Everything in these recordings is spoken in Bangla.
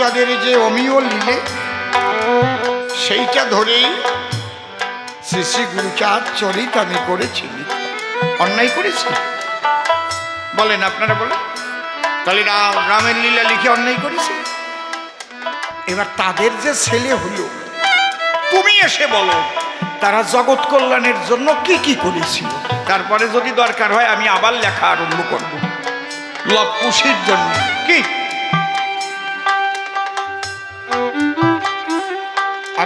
গুরুচাঁদের যে অমিয় লিলে, সেইটা ধরেই শ্রী শ্রী গুরুচাঁদ চরিত আমি করেছি অন্যায় করেছি? বলেন আপনারা বলেন। তাহলে রাম, রামের লীলা লিখে অন্যায় করেছি? এবার তাদের যে ছেলে হলো, তুমি এসে বলো, তারা জগৎ কল্যাণের জন্য কি কি করেছিল? তারপরে যদি দরকার হয়, আমি আবার লেখা আরম্ভ করব। লবকুশির জন্য। কি?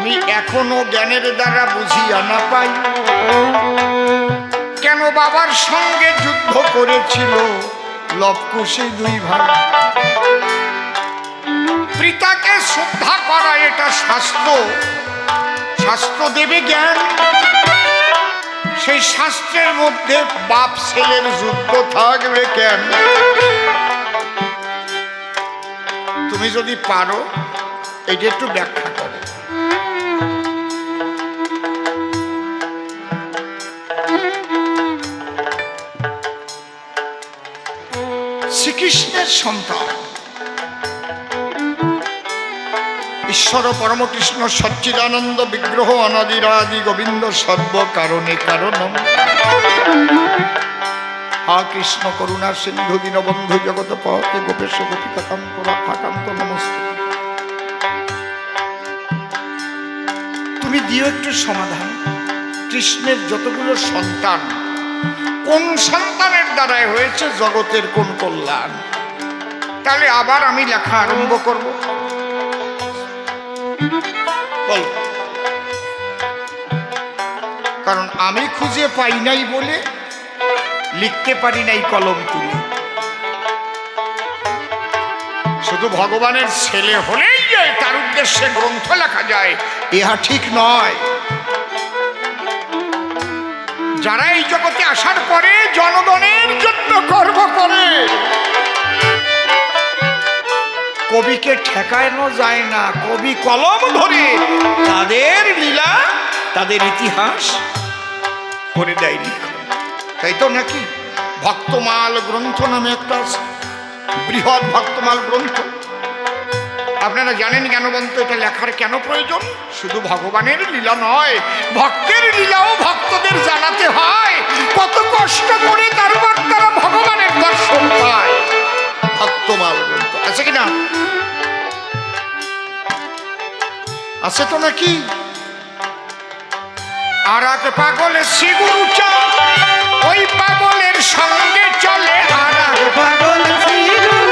আমি এখনও জ্ঞানের দ্বারা বুঝিয়া না পাই। কেন বাবার সঙ্গে যুদ্ধ করেছিল? লবকুশি দুই ভাই। পিতাকে শ্রদ্ধা করা এটা শাস্ত্র। শাস্ত্র দেবে জ্ঞান। সেই শাস্ত্রের মধ্যে বাপ ছেলের যুদ্ধ থাকবে কেন? তুমি যদি পারো এটা একটু ব্যাখ্যা শ্রীকৃষ্ণের সন্তান। ঈশ্বর পরমকৃষ্ণ সচ্চিদানন্দ বিগ্রহ অনাদিরাদি গোবিন্দ সর্ব কারণে কারণ হা কৃষ্ণ করুণা সিন্ধু দীনবন্ধু জগত পথে গোপেশ গোপিকাকান্ত রাখাকান্ত নমস্তে। তুমি দিও একটু সমাধান। কৃষ্ণের যতগুলো সন্তান, কোন সন্তানের দ্বারাই হয়েছে জগতের কোন কল্যাণ। তাহলে আবার আমি লেখা আরম্ভ করব। কারণ আমি খুঁজে পাই নাই বলে লিখতে পারি নাই কলম তুলে। শুধু ভগবানের ছেলে হলেই যে তার উদ্দেশ্যে গ্রন্থ লেখা যায়, ইহা ঠিক নয়। যারা এই জগতে আসার পরে জনগণের জন্য গর্ব করে। কবিকে ঠেকানো যায় না, কবি কলম ধরে তাদের লীলা, তাদের ইতিহাস করে দেয় লিখন তাই তো নাকি? ভক্তমাল গ্রন্থ নামে একটা। বৃহৎ ভক্তমাল গ্রন্থ। আপনারা জানেন জ্ঞানবন্ত এটা লেখার কেন প্রয়োজন? শুধু ভগবানের লীলা নয় ভক্তের লীলাও ভক্তদের জানাতে হয়। কত কষ্ট করে তারপর তারা ভগবানের দর্শন পায়। ভক্তমাল গ্রন্থ আছে কিনা আছে তো নাকি? আর এক পাগলে শিগুরু চাঁদ ওই পাগলের সঙ্গে চলে আর এক পাগল শ্রীগুরুচাঁদ,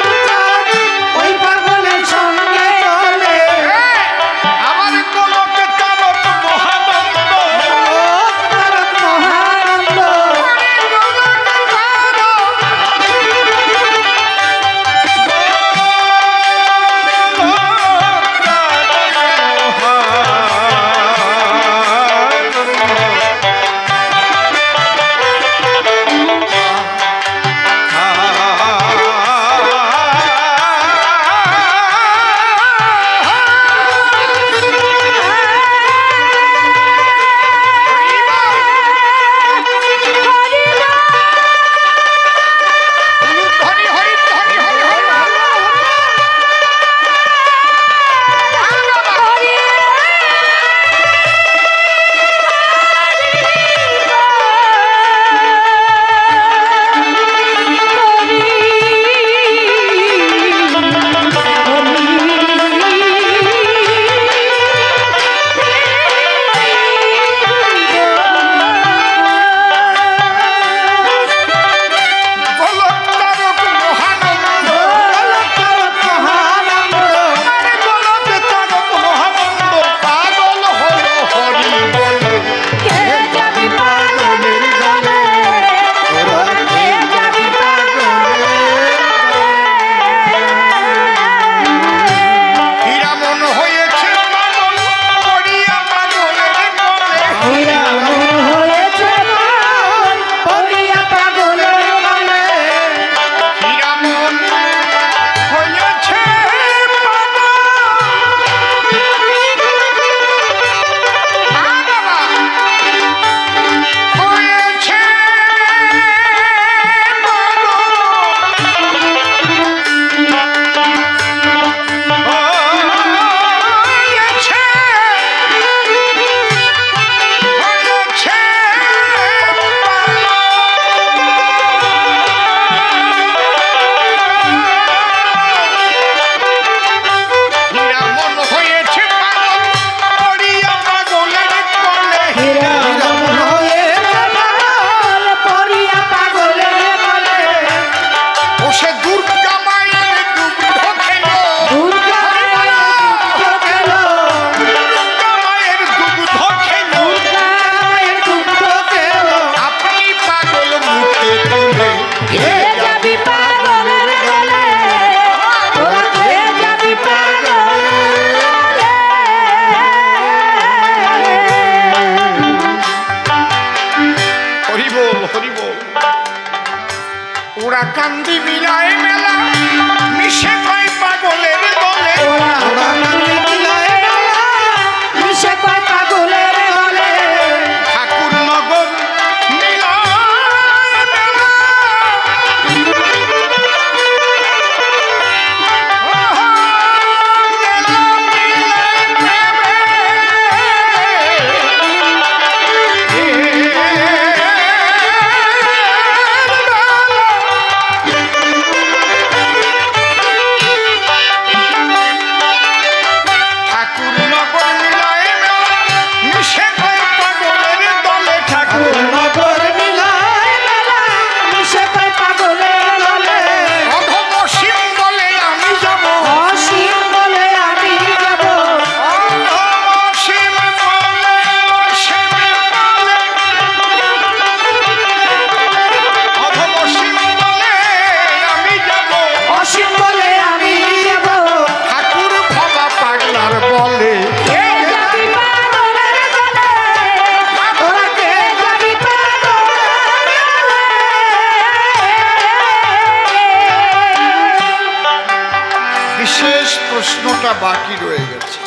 বাকি রয়ে গেছে।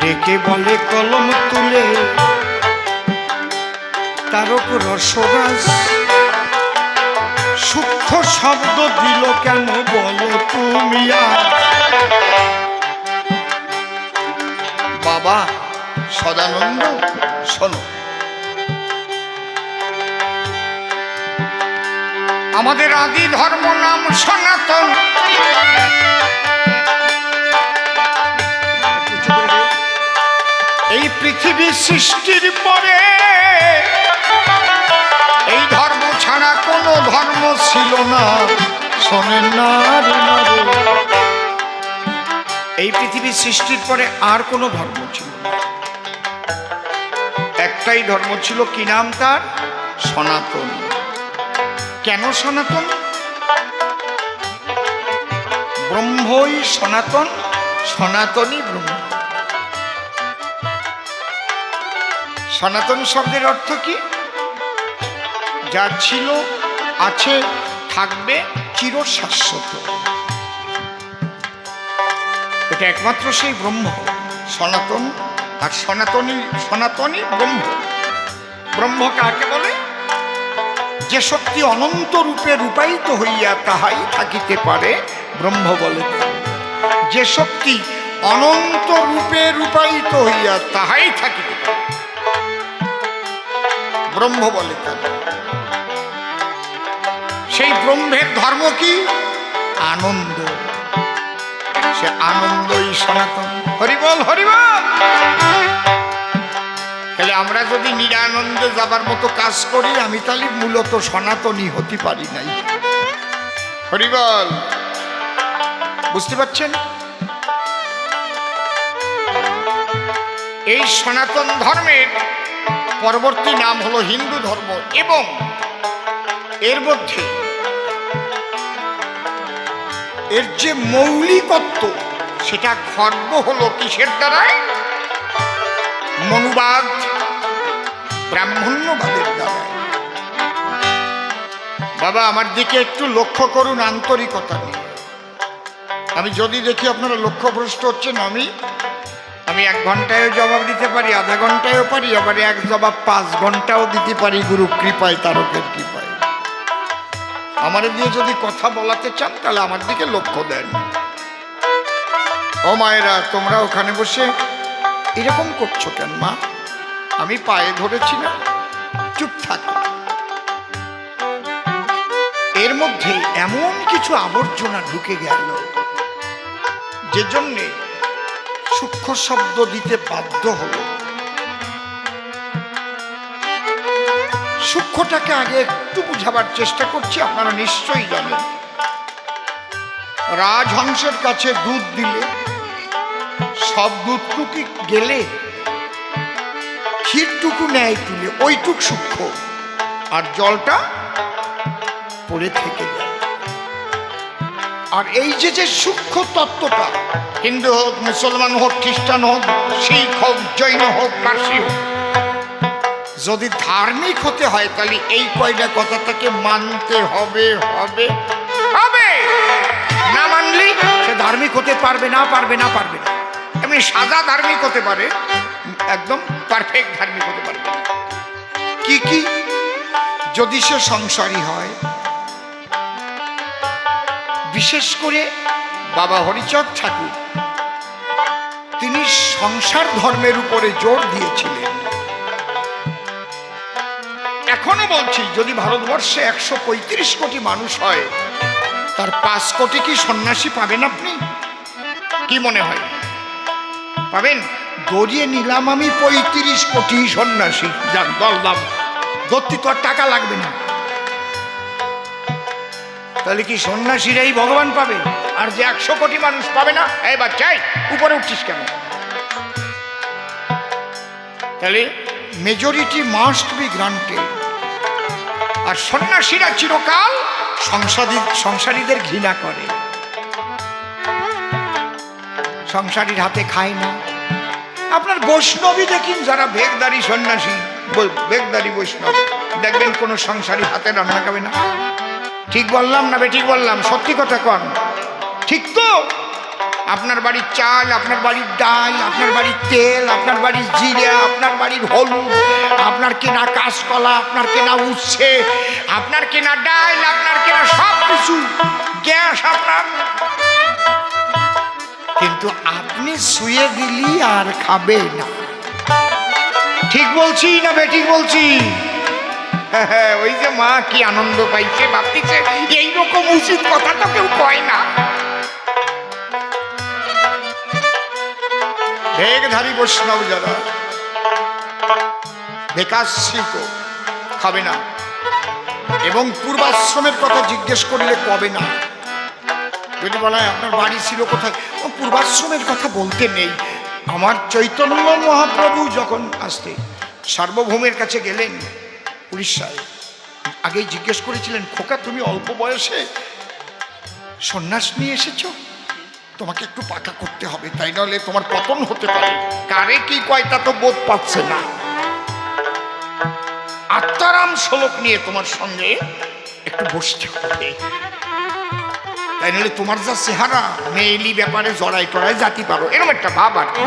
ডেকে বলে কলম তুলে তার উপর রসরাজ সূক্ষ্ম শব্দ দিল কেন বলো তুমি বাবা সদানন্দ শোনো। আমাদের আদি ধর্ম নাম সনাতন। পৃথিবী সৃষ্টির পরে, এই ধর্ম ছাড়া কোনো ধর্ম ছিল না। শোনেন না। এই পৃথিবী সৃষ্টির পরে আর কোনো ধর্ম ছিল না। একটাই ধর্ম ছিল কি নাম তার? সনাতন। কেন সনাতন? ব্রহ্মই সনাতন, সনাতনই ব্রহ্ম। সনাতন শব্দের অর্থ কি? যা ছিল, আছে, থাকবে, চিরশাশ্বত। এটা একমাত্র সেই ব্রহ্ম, সনাতন আর সনাতনী সনাতনই ব্রহ্ম। ব্রহ্ম কাকে বলে? যে শক্তি অনন্ত রূপে রূপায়িত হইয়া তাহাই থাকিতে পারে, ব্রহ্ম বলে যে শক্তি অনন্ত রূপে রূপায়িত হইয়া তাহাই থাকিতে পারে। ব্রহ্ম বলে তাকে সেই ব্রহ্মের ধর্ম কি? আনন্দ। সে আনন্দই সনাতন। হরিবল হরিবল! তাহলে আমরা যদি নিরানন্দে যাবার মতো কাজ করি, আমি তাহলে মূলত সনাতনী হতে পারি নাই। হরিবল, বুঝতে পারছেন? এই সনাতন ধর্মের পরবর্তী নাম হলো হিন্দু ধর্ম এবং এর মধ্যে এর যে মৌলিকত্ব, সেটা খর্ব হলো কিসের দ্বারায় মনুবাদ, ব্রাহ্মণ্যবাদের দ্বারায় বাবা, আমার দিকে একটু লক্ষ্য করুন আন্তরিকতা নিয়ে। আমি যদি দেখি আপনারা লক্ষ্যভ্রষ্ট হচ্ছেন, আমি আমি এক ঘন্টায়ও জবাব দিতে পারি, আধা ঘন্টায়ও পারি, আবার এক জবাব পাঁচ ঘন্টাও দিতে পারি, গুরু কৃপায়, তারকের কৃপায়। আমার দিয়ে যদি কথা বলাতে চান, তাহলে আমার দিকে লক্ষ্য দেন। ও মায়েরা, তোমরা ওখানে বসে এরকম করছ কেন, মা? আমি পায়ে ধরেছি না, চুপ থাকো। এর মধ্যে এমন কিছু আবর্জনা ঢুকে গেল, যে জন্যে সূক্ষ্ম শব্দ দিতে বাধ্য হলো। সূক্ষ্মটাকে আগে একটু বুঝাবার চেষ্টা করছি, আপনারা নিশ্চয়ই জানেন। রাজহংসের কাছে দুধ দিলে, সব দুধটুকু গেলে, ক্ষীরটুকু নেয় তুলে ওইটুক সূক্ষ্ম, আর জলটা পড়ে থেকে যায়। আর এই যে যে সূক্ষ্ম তত্ত্বটা, হিন্দু হোক, মুসলমান হোক, খ্রিস্টান হোক, শিখ হোক, জৈন হোক, পার্সি হোক, যদি ধার্মিক হতে হয়, তাহলে এই কয়টা কথাটাকে মানতে হবে হবে হবে। না মানলি সে ধার্মিক হতে পারবে না পারবে না পারবে না। এমনি সাদা ধার্মিক হতে পারে, একদম পারফেক্ট ধার্মিক হতে পারবে কি কি? যদি সে সংসারী হয় বিশেষ করে বাবা হরিচক ঠাকুর। তিনি সংসার ধর্মের উপরে জোর দিয়েছিলেন। এখনও বলছি, যদি ভারতবর্ষে একশো পঁয়ত্রিশ কোটি মানুষ হয়, তার পাঁচ কোটি কি সন্ন্যাসী পাবেন আপনি? কি মনে হয়? পাবেন? দরিয়ে নিলাম আমি পঁয়ত্রিশ কোটি সন্ন্যাসী। যাক বললাম ধরতে তো আর টাকা লাগবে না। তাহলে কি সন্ন্যাসীরাই ভগবান পাবে? আর যে একশো কোটি মানুষ পাবে না? এই চাই উপরে উঠছিস কেন? তাহলে মেজরিটি মাস্ট বি গ্রান্টেড আর সন্ন্যাসীরা চিরকাল সংসারী, সংসারীদের ঘৃণা করে। সংসারীর হাতে খায় না। আপনার বৈষ্ণবী দেখুন যারা ভেগদারি সন্ন্যাসী, বৈ- ভেগদারি বৈষ্ণব। দেখবেন কোনো সংসারী হাতে রান্না খাবে না। ঠিক বললাম না বে, ঠিক বললাম? সত্যি কথা কন। ঠিক তো? আপনার বাড়ির চাল, আপনার বাড়ির ডাল, আপনার বাড়ির তেল, আপনার বাড়ির জিরে, আপনার বাড়ির হলুদ, আপনার কেনা কাঁচকলা, আপনার কেনা উচ্ছে, আপনার কেনা ডাল, আপনার কেনা সব কিছু গ্যাস আপনার। কিন্তু আপনি শুয়ে দিলি আর খাবে না। ঠিক বলছি না বেঠিক বলছি। ওই যে মা কি আনন্দ পাইছে, ভাবতেছে, এইরকম উচিত কথা তো কেউ কয় না। ভেগধারী বৈষ্ণব যারা, বেকাশ্রিত, খাবে না। এবং পূর্বাশ্রমের কথা জিজ্ঞেস করলে কবে না? যদি বলা হয় আপনার বাড়ি ছিল কোথায়? পূর্বাশ্রমের কথা বলতে নেই। আমার চৈতন্য মহাপ্রভু যখন আসতে সার্বভৌমের কাছে গেলেন উড়িষ্যায় আগেই জিজ্ঞেস করেছিলেন, খোকা, তুমি অল্প বয়সে সন্ন্যাস নিয়ে এসেছ? তোমাকে একটু পাকা করতে হবে, তাই নাহলে তোমার পতন হতে পারে। কারে কি কয় তা তো বোধ পাচ্ছে না। আত্মারাম শ্লোক নিয়ে তোমার সঙ্গে একটু বসতে হবে। তাই নাহলে তোমার যা চেহারা, মেয়েলি ব্যাপারে জড়াই টড়াই জাতি পারো। এরকম একটা ভাব আর কি।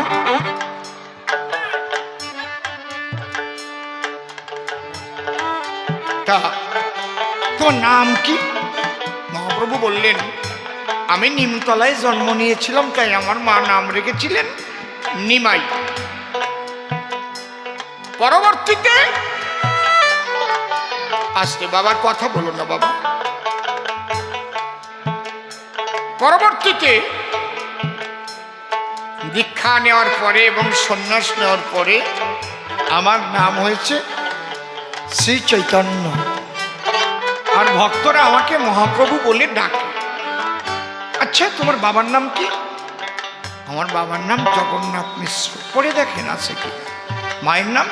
তা তোমার নাম কি? মহাপ্রভু বললেন, আমি নিমতলায় জন্ম নিয়েছিলাম, তাই আমার মা নাম রেখেছিলেন নিমাই। পরবর্তীতে আসতে বাবার কথা বলো না বাবা। পরবর্তীতে দীক্ষা নেওয়ার পরে এবং সন্ন্যাস নেওয়ার পরে আমার নাম হয়েছে শ্রী চৈতন্য। আর ভক্তরা আমাকে মহাপ্রভু বলে ডাকে। আচ্ছা তোমার বাবার নাম কি? আমার বাবার নাম জগন্নাথ মিশ্র। পড়ে দেখেন আছে কি? মায়ের নাম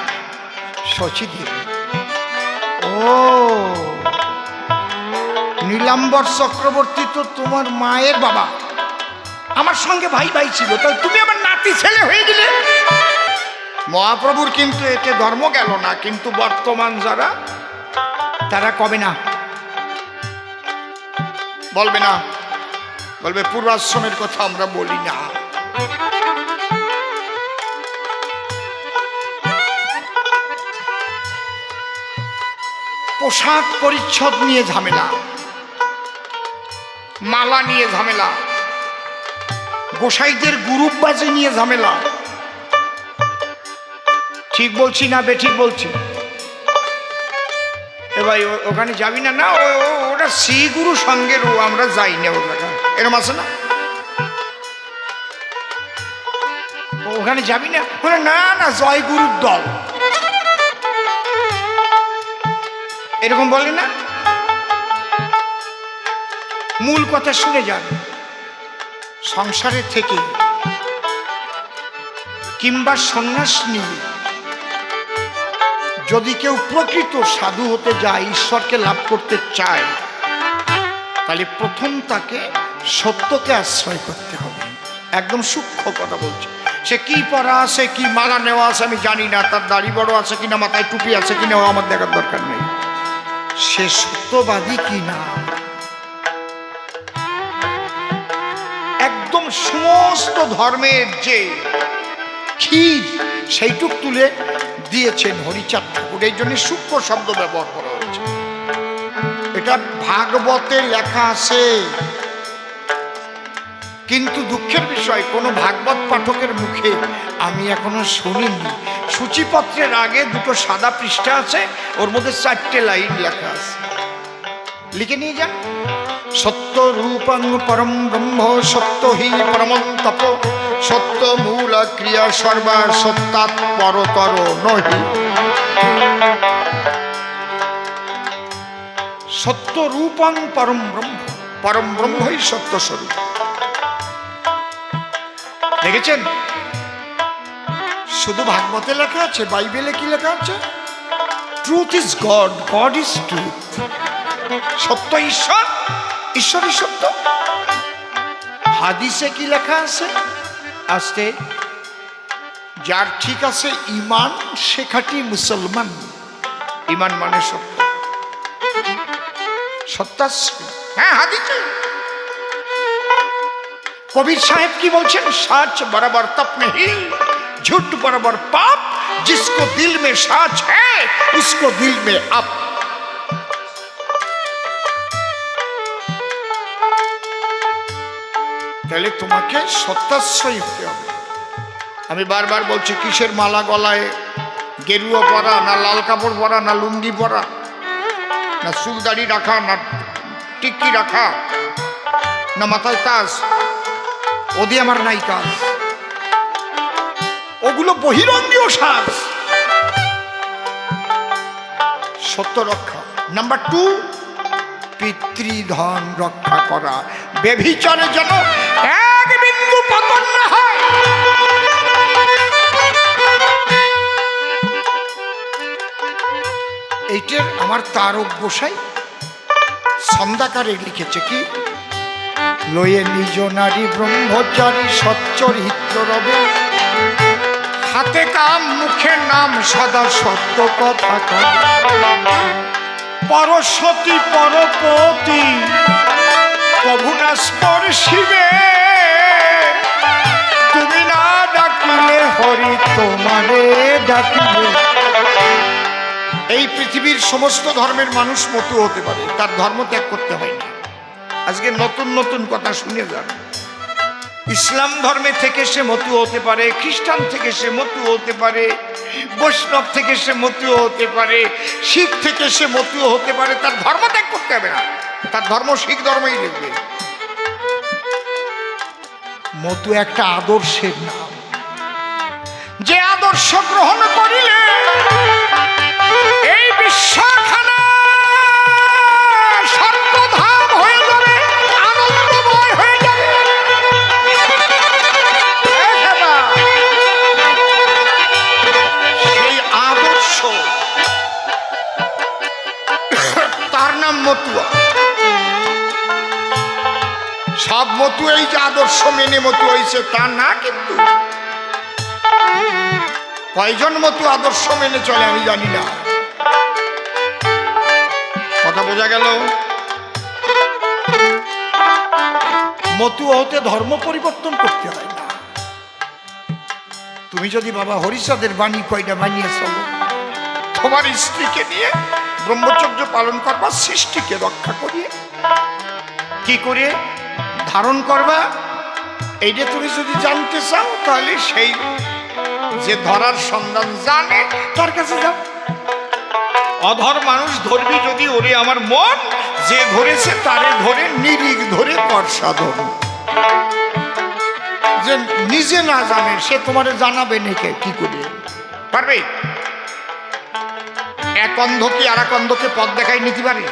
শচী ও, নীলাম্বর চক্রবর্তী তো তোমার মায়ের বাবা। আমার সঙ্গে ভাই ভাই ছিল, তাই তুমি আমার নাতি ছেলে হয়ে গেলে? মহাপ্রভুর কিন্তু এতে ধর্ম গেল না, কিন্তু বর্তমান যারা, তারা কবে না? বলবে না। বলবে, পূর্বাশ্রমের কথা আমরা বলি না। পোশাক পরিচ্ছদ নিয়ে ঝামেলা, মালা নিয়ে ঝামেলা, গোসাইদের গ্রুপ বাজে নিয়ে ঝামেলা। ঠিক বলছি না বেঠিক বলছি। এ ভাই ওখানে যাবি না? না ওটা শ্রী গুরু সঙ্গের ও, আমরা যাই না ও জায়গা এরম আছে না? ওখানে যাবি না? ওরা না না জয় গুরুর দল। এরকম বলে না? মূল কথা শুনে যান। সংসারে থেকে কিংবা সন্ন্যাস নিয়ে যদি কেউ প্রকৃত সাধু হতে যায়, ঈশ্বরকে লাভ করতে চায়, তাহলে প্রথম তাকে সত্যকে আশ্রয় করতে হবে। একদম সূক্ষ্ম কথা বলছে। সে কি পরা আছে, কি মালা নেওয়া আছে, আমি জানি না। তার দাড়ি বড় আছে কিনা, মাথায় টুপি আছে কিনা আমার দেখার দরকার নেই। সে সত্যবাদী কিনা একদম সমস্ত ধর্মের যে ক্ষীর সেইটুক তুলে দিয়েছেন হরিচাঁদ ঠাকুর। এই জন্য সূক্ষ্ম শব্দ ব্যবহার করা হয়েছে। এটা ভাগবতে লেখা আছে। কিন্তু দুঃখের বিষয়, কোনো ভাগবত পাঠকের মুখে আমি এখনও শুনিনি। সূচিপত্রের আগে দুটো সাদা পৃষ্ঠা আছে, ওর মধ্যে চারটে লাইন লেখা আছে। লিখে নিয়ে যান। সত্য রূপং পরম ব্রহ্ম সত্য হি পরম তপ সত্য মূল ক্রিয়া সর্বা সত্যাৎ পরতর নহি। সত্য রূপং পরম ব্রহ্ম, পরম ব্রহ্মই সত্য স্বরূপ। দেখেছেন? শুধু ভাগবতে লেখা আছে, বাইবেলে কি লেখা আছে? Truth is God God is truth সত্য ঈশ্বর, ঈশ্বরই সত্য। হাদিসে কি লেখা আছে? আসতে, যার ঠিক আছে ইমান শেখাটি মুসলমান। ইমান মানে সত্য। সত্যাশ্রী হ্যাঁ হাদিসে। কবির সাহেব কি বলছেন? সাচ বরাবর তপ নেই झूठ बराबर पाप जिसको दिल में साच है उसको दिल में आप তাহলে তোমাকে সত্যাশ্রয়ী হতে হবে। আমি বারবার বলছি, কিসের মালা গলায় গেরুয়া পরা, না লাল কাপড় পরা, না লুঙ্গি পরা, না চুল দাড়ি রাখা, না টিকি রাখা, না মাথায় তাস ওদি আমার নাই কাজ। ওগুলো বহিরঙ্গীয় সাজ। সত্য রক্ষা। নাম্বার টু, পিতৃধন রক্ষা করা। বেভিচারে যেন এক বিন্দু পতন না হয়। এইটার আমার তারক গোসাই সন্ধ্যাকারে লিখেছে কি? লয়ে নিজ নারী ব্রহ্মচারী সচ্চরিত্র রবে। হাতে কাম মুখে নাম, সদা সত্য কথা। পরশতী, পরপতি প্রভু স্পর্শিবে। তুমি না ডাকিলে হরি তোমারে ডাকিবে। এই পৃথিবীর সমস্ত ধর্মের মানুষ মতো হতে পারে, তার ধর্ম ত্যাগ করতে হয় না। আজকে নতুন নতুন কথা শুনে যান। ইসলাম ধর্মে থেকে সে মতু হতে পারে, খ্রিস্টান থেকে সে মতু হতে পারে, বৈষ্ণব থেকে সে মতু হতে পারে, শিখ থেকে সে মতু হতে পারে, তার ধর্ম ত্যাগ করতে হবে না। তার ধর্ম শিখ ধর্মই দেখবে মতু একটা আদর্শের নাম। যে আদর্শ গ্রহণ করিলে এই বিশ্বখানা সর্বধাম হয়ে যাবে মতুয়া। সব মতু এই যে আদর্শ মেনে মতু হয়েছে তা না কিন্তু। কয়জন মতো আদর্শ মেনে চলে আমি জানি না। কথা বোঝা গেল? মতু হতে ধর্ম পরিবর্তন করতে হয় না। তুমি যদি বাবা হরিচাঁদের বাণী কয়টা মানিয়ে চলো তোমার স্ত্রীকে নিয়ে, ব্রহ্মচর্য পালন করবার সৃষ্টিকে রক্ষা করিয়ে, কি করে ধারণ করবা এইটা তুমি যদি জানতে চাও তাহলে সেই যে ধরার সন্ধান জানে তার কাছে যাও। অধর মানুষ ধরবি যদি ওরে আমার মন যে ধরেছে তারে ধরে নিরিগ ধরে কর সাধন। যে নিজে না জানে সে তোমারে জানাবে নাকি কি করে? পারবে? এক অন্ধ কি আর এক অন্ধকে পথ দেখাই নিতে পারে।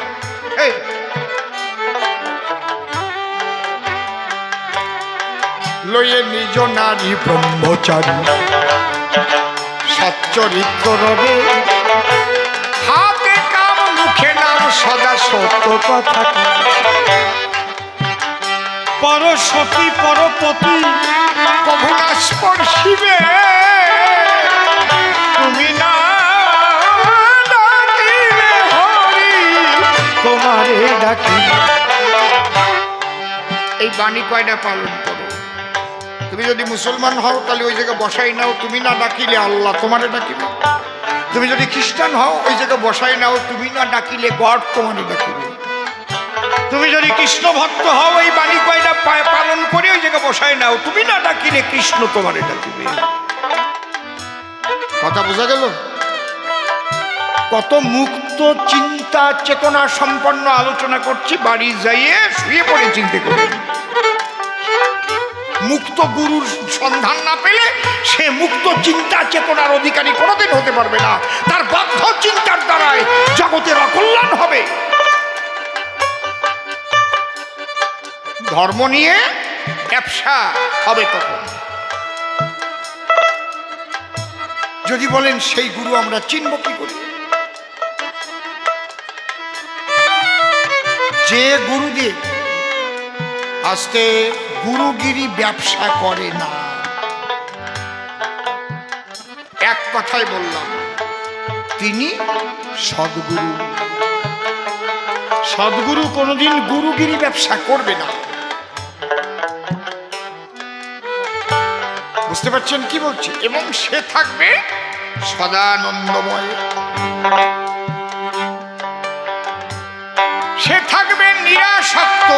এই, লয়ে নিজ নারী ব্রহ্মচারী। সচ্চরিত্র হাতে কাম, মুখে নাম, সদা সত্য কথা। কয়। পরসতী পরপতি কভু না স্পর্শিবে। তুমি না তোমারে ডাকি। এই বাণী কয়টা পালন? তুমি যদি মুসলমান হও, তাহলে ওই জায়গায় বসাই নাও। তুমি না ডাকিলে আল্লাহ, তোমারে ডাকিবে। তুমি যদি খ্রিস্টান হও, ওই জায়গায় বসাই নাও। তুমি না ডাকিলে গড তোমারে ডাকিবে। তুমি যদি কৃষ্ণ ভক্ত হও এই বাণী কয়টা পালন করে ওই জায়গায় বসাই নাও। তুমি না ডাকিলে কৃষ্ণ তোমারে ডাকিবে। কথা বোঝা গেল? কত মুক্ত চিন্তা চেতনা সম্পন্ন আলোচনা করছি, বাড়ি যাইয়ে শুয়ে পড়ে চিন্তা করি মুক্ত গুরুর সন্ধান না পেলে সে মুক্ত চিন্তা চেতনার অধিকারী কোনোদিন হতে পারবে না। তার বদ্ধ চিন্তার দ্বারাই জগতের অকল্যাণ হবে। ধর্ম নিয়ে ব্যবসা হবে তখন। যদি বলেন, সেই গুরু আমরা চিনব কি করি? যে গুরুদেব আস্তে গুরুগিরি ব্যবসা করে না। এক কথাই বললাম, তিনি সদ্গুরু। সদ্গুরু কোনোদিন গুরুগিরি ব্যবসা করবে না। বুঝতে পারছেন কি বলছি? এবং সে থাকবে সদানন্দময়। সে থাকবে নিরাসক্ত।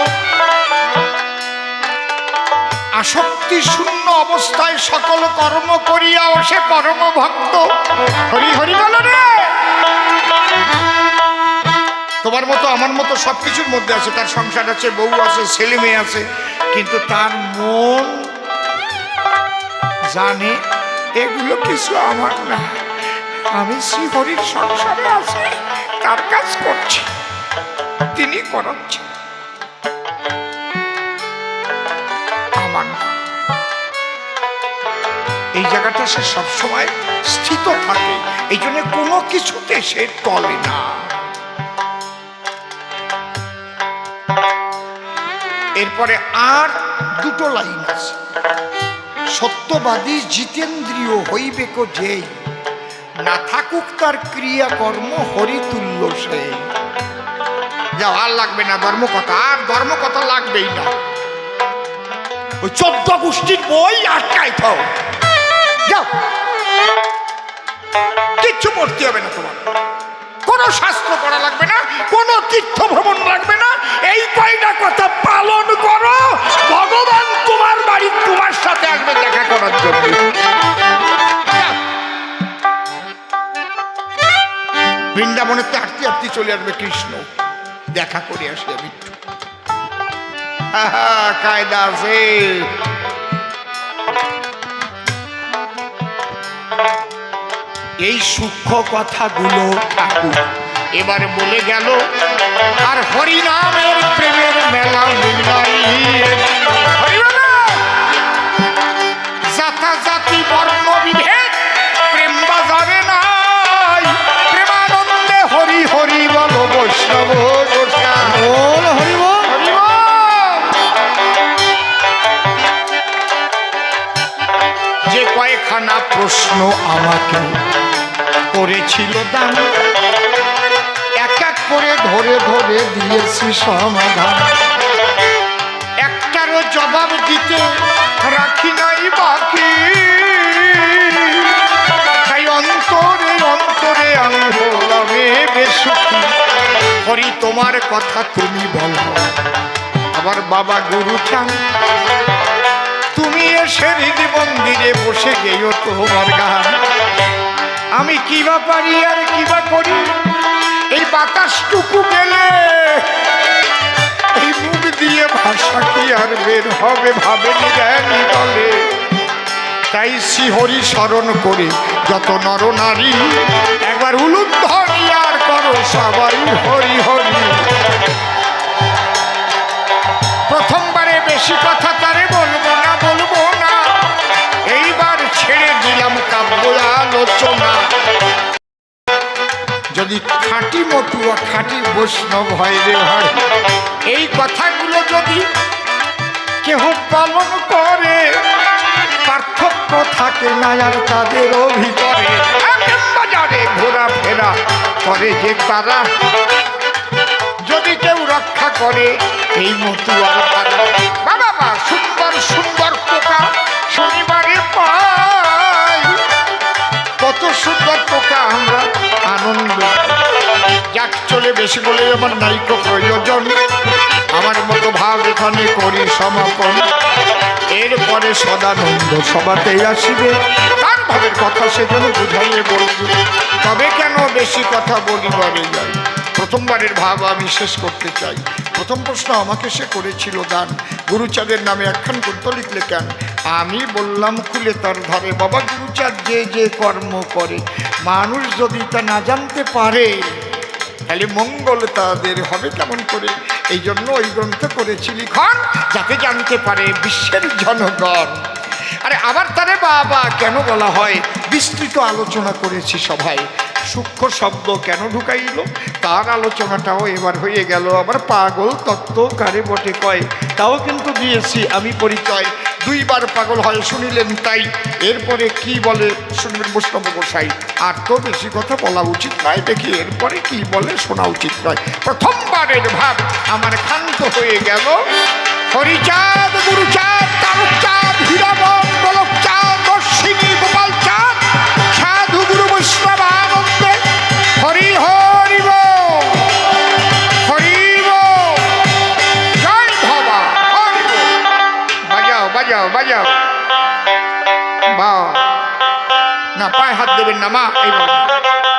আসক্তি শূন্য অবস্থায় সকল কর্ম করিয়াও সে পরম ভক্ত। হরি হরি রে! তোমার মতো, আমার মতো সব কিছুর মধ্যে আছে। তার সংসার আছে, বউ আছে, ছেলে মেয়ে আছে। কিন্তু তার মন জানে, এগুলো কিছু আমার না। আমি শ্রীহরির সংসারে আছি, তার কাজ করছি, তিনি করাচ্ছেন। এই জায়গাটা সে সবসময় স্থিত থাকে। এই জন্য কোনো কিছুতে সে টলে না। এরপরে আর দুটো লাইন আছে। সত্যবাদী জিতেন্দ্রীয় হইবে কো যেই, না থাকুক তার ক্রিয়াকর্ম হরিতুল্য সে যা আর লাগবে না ধর্মকথা, আর ধর্মকথা লাগবেই না। ওই চোদ্দ গোষ্ঠীর বই আটকাই থাও। যাও। কিচ্ছু পড়তে হবে না তোমার। কোনো শাস্ত্র পড়া লাগবে না, কোনো তীর্থ ভ্রমণ লাগবে না। এই কয়টা কথা পালন করো। ভগবান তোমার বাড়ি তোমার সাথে আসবে, দেখা করার জন্য। বৃন্দাবনের তো হাঁটতে হাঁটতে চলে আসবে, কৃষ্ণ। দেখা করে আসি আমি। কায়দা আছে। এই সূক্ষ্ম কথাগুলো ঠাকুর এবার বলে গেল আর হরিনামের প্রেমের মেলা! বর্ণ বিভেদ প্রেম বাজারে নাই। প্রেমানন্দে হরি হরি বল বৈষ্ণব গোসাই বল। হরি বল। যে কয়েকখানা প্রশ্ন আমাকে করেছিল দান। এক এক করে ধরে ধরে দিয়েছি সমাধান। একটারও জবাব দিতে রাখি নাই বাকি। তাই অন্তরে অন্তরে আমি হলাম হরি, তোমার কথা তুমি বলো। আবার বাবা গুরু চান। তুমি এসে হৃদি মন্দিরে বসে গেও তোমার গান। আমি কিবা পারি আর কিবা করি? এই বাতাসটুকু গেলে এই মুখ দিয়ে ভাষা কি আর বের হবে ভাবে নিরানি বলে তাই শ্রীহরি স্মরণ করে, যত নর নারী একবার উলুধ্বনি আর করো সবাই হরি হরি। প্রথমবারে বেশি কথা তারে বলব আলোচনা। যদি খাঁটি মতুয়া খাঁটি বৈষ্ণব হয় রে হয় এই কথাগুলো যদি কেহ পালন করে, পার্থক্য থাকে না আর তাদেরও ভিতরে বাজারে ঘোরাফেরা করে যে তারা, যদি কেউ রক্ষা করে এই মতো আর বাবা সুন্দর সুন্দর পোকা শনিবারে পাই কত সুন্দর পোকা আমরা আনন্দ। যাক, চলে বেশি বলে আমার নাইকো প্রয়োজন। আমার মতো ভাব এখানে করি সমাপন। এরপরে সদানন্দ সভাতেই আসিবে। তার ভাবের কথা সেজন্য বুঝাইয়ে বলবে। তবে কেন বেশি কথা বলিবারে যাই? প্রথমবারের ভাব আমি শেষ করতে চাই। প্রথম প্রশ্ন আমাকে সে করেছিল দান। গুরুচাঁদের নামে একখান গ্রন্থ লিখলে কেন? আমি বললাম, খুলে তার ধারে বাবা গুরুচাঁদ যে যে কর্ম করে, মানুষ যদি তা না জানতে পারে, তাহলে মঙ্গল তাদের হবে কেমন করে? এই জন্য ওই গ্রন্থ করেছি লিখন, যাতে জানতে পারে বিশ্বের জনগণ। আরে আবার তারে বাবা, কেন বলা হয়? বিস্তৃত আলোচনা করেছি সভায়। সূক্ষ্ম শব্দ কেন ঢুকাইল? তার আলোচনাটাও এবার হয়ে গেল। আবার পাগল তত্ত্ব কারে বটে কয়। তাও কিন্তু দিয়েছি আমি পরিচয়। দুইবার পাগল হয় শুনিলেন তাই। এরপরে কি বলে শুনবেন বৈষ্ণব গোসাই। আর তো বেশি কথা বলা উচিত নয়। দেখি এরপরে কি বলে শোনা উচিত নয়। প্রথমবারের ভাব আমার ক্ষান্ত হয়ে গেল। হরিচাঁদ, গুরুচাঁদ তারকচাঁদ হীরাবন না পায়ে হাত দেবেন না মা এইভাবে